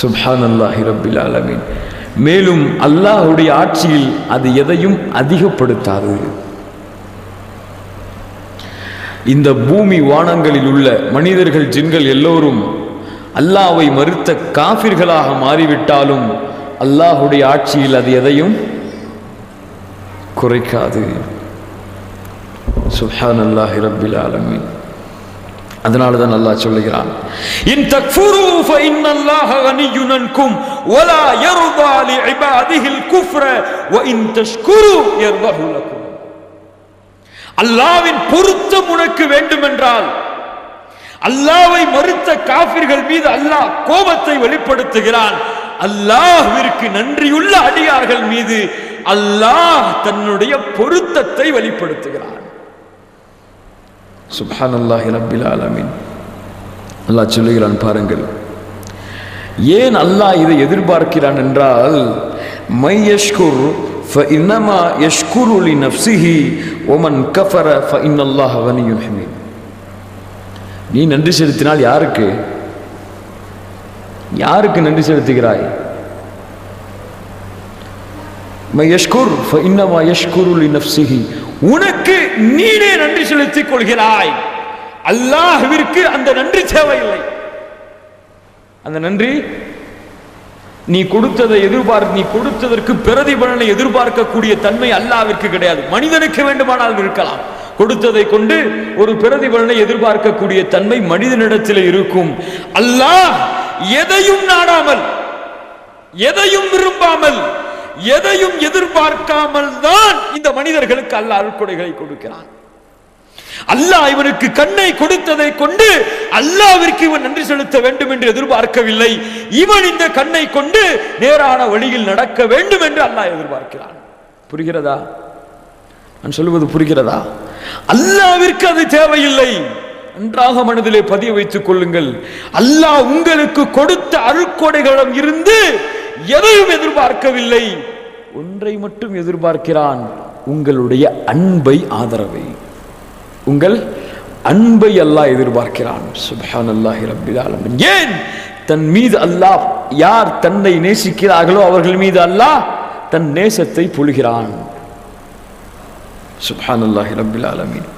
சுப்ஹான் அல்லாஹி ரப்பில் ஆலமீன். மேலும் அல்லாஹுடைய ஆட்சியில் அது எதையும் அதிகப்படுத்தாது. இந்த பூமி வானங்களில் உள்ள மனிதர்கள் ஜின்கள் எல்லோரும் அல்லாவை மறுத்த காபிர்களாக மாறிவிட்டாலும் அல்லாஹுடைய ஆட்சியில் அது எதையும் குறைக்காது. சுஹான் அல்லாஹி ரப்பில் ஆலமீன். அதனால தான் அல்லாஹ் சொல்லுகிறான். இன் தக்ஃபுரு ஃபஇன்ன அல்லாஹ கனிய்யுன் அன்கும் வலா யர்தா குஃப்ர வ இன் தஷ்குரு யர்தஹு லக்கும். அல்லாஹ்வின் பொருத்தம் உனக்கு வேண்டுமென்றால் அல்லாவை மறுத்த காபிர்கள் மீது அல்லாஹ் கோபத்தை வெளிப்படுத்துகிறான். அல்லாஹ்விற்கு நன்றியுள்ள அடியார்கள் மீது அல்லாஹ் தன்னுடைய பொருத்தத்தை வெளிப்படுத்துகிறான். சுப்ஹான் அல்லாஹி ரப்பில் ஆலமீன் அல்லாஹ் சொல்லுகிறான் பாருங்கள் ஏன் அல்லாஹ் இதை எதிர்பார்க்கிறான் என்றால் மை யஷ்குர் فإنما يشكر لنفسه ومن كفر فإن الله غني حميد நீ நன்றி செலுத்தினால் யாருக்கு யாருக்கு நன்றி செலுத்துகிறாய் மை யஷ்குர் ஃபஇன்னமா யஷ்குரு லினஃப்ஸிஹி உனக்கு நீனே நன்றி செலுத்திக் கொள்கிறாய். அல்லாஹ்விற்கு அந்த நன்றி தேவையில்லை. அந்த நன்றி நீ கொடுத்ததை எதிர்பார்க்க நீ கொடுத்ததற்கு பிரதிபலனை எதிர்பார்க்கக்கூடிய தன்மை அல்லாவிற்கு கிடையாது. மனிதனுக்கு வேண்டுமானால் இருக்கலாம். கொடுத்ததை கொண்டு ஒரு பிரதிபலனை எதிர்பார்க்கக்கூடிய தன்மை மனிதனிடத்தில் இருக்கும். அல்லாஹ் எதையும் நாடாமல் எதையும் விரும்பாமல் எதையும் எதிர்பார்க்காமல் தான் இந்த மனிதர்களுக்கு அல்லாஹ் அருட்கொடைகளை கொடுக்கிறான். அல்லாஹ் இவனுக்கு கண்ணை கொடுத்ததை கொண்டு அல்லாவிற்கு இவன் நன்றி செலுத்த வேண்டும் என்று எதிர்பார்க்கவில்லை. இவன் இந்த கண்ணை கொண்டு நேரான வழியில் நடக்க வேண்டும் என்று அல்லாஹ் எதிர்பார்க்கிறான். புரிகிறதா? நான் சொல்லுவது புரிகிறதா? அல்லாவிற்கு அது தேவையில்லை. நன்றாக மனதிலே பதிய வைத்துக் கொள்ளுங்கள். அல்லாஹ் உங்களுக்கு கொடுத்த அருட்கொடைகளிடம் இருந்து எதையும் எதிர்பார்க்கவில்லை. ஒன்றை மட்டும் எதிர்பார்க்கிறான். உங்களுடைய அன்பை ஆதரவை. உங்கள் அன்பை அல்லாஹ் எதிர்பார்க்கிறான். சுபஹான் அல்லாஹி ரப்பில் ஆலமீன். ஏன்? தன் மீது அல்லாஹ் யார் தன்னை நேசிக்கிறார்களோ அவர்கள் மீது அல்லாஹ் தன் நேசத்தை பொழுகிறான். சுபஹான் அல்லாஹி ரப்பில் ஆலமீன்.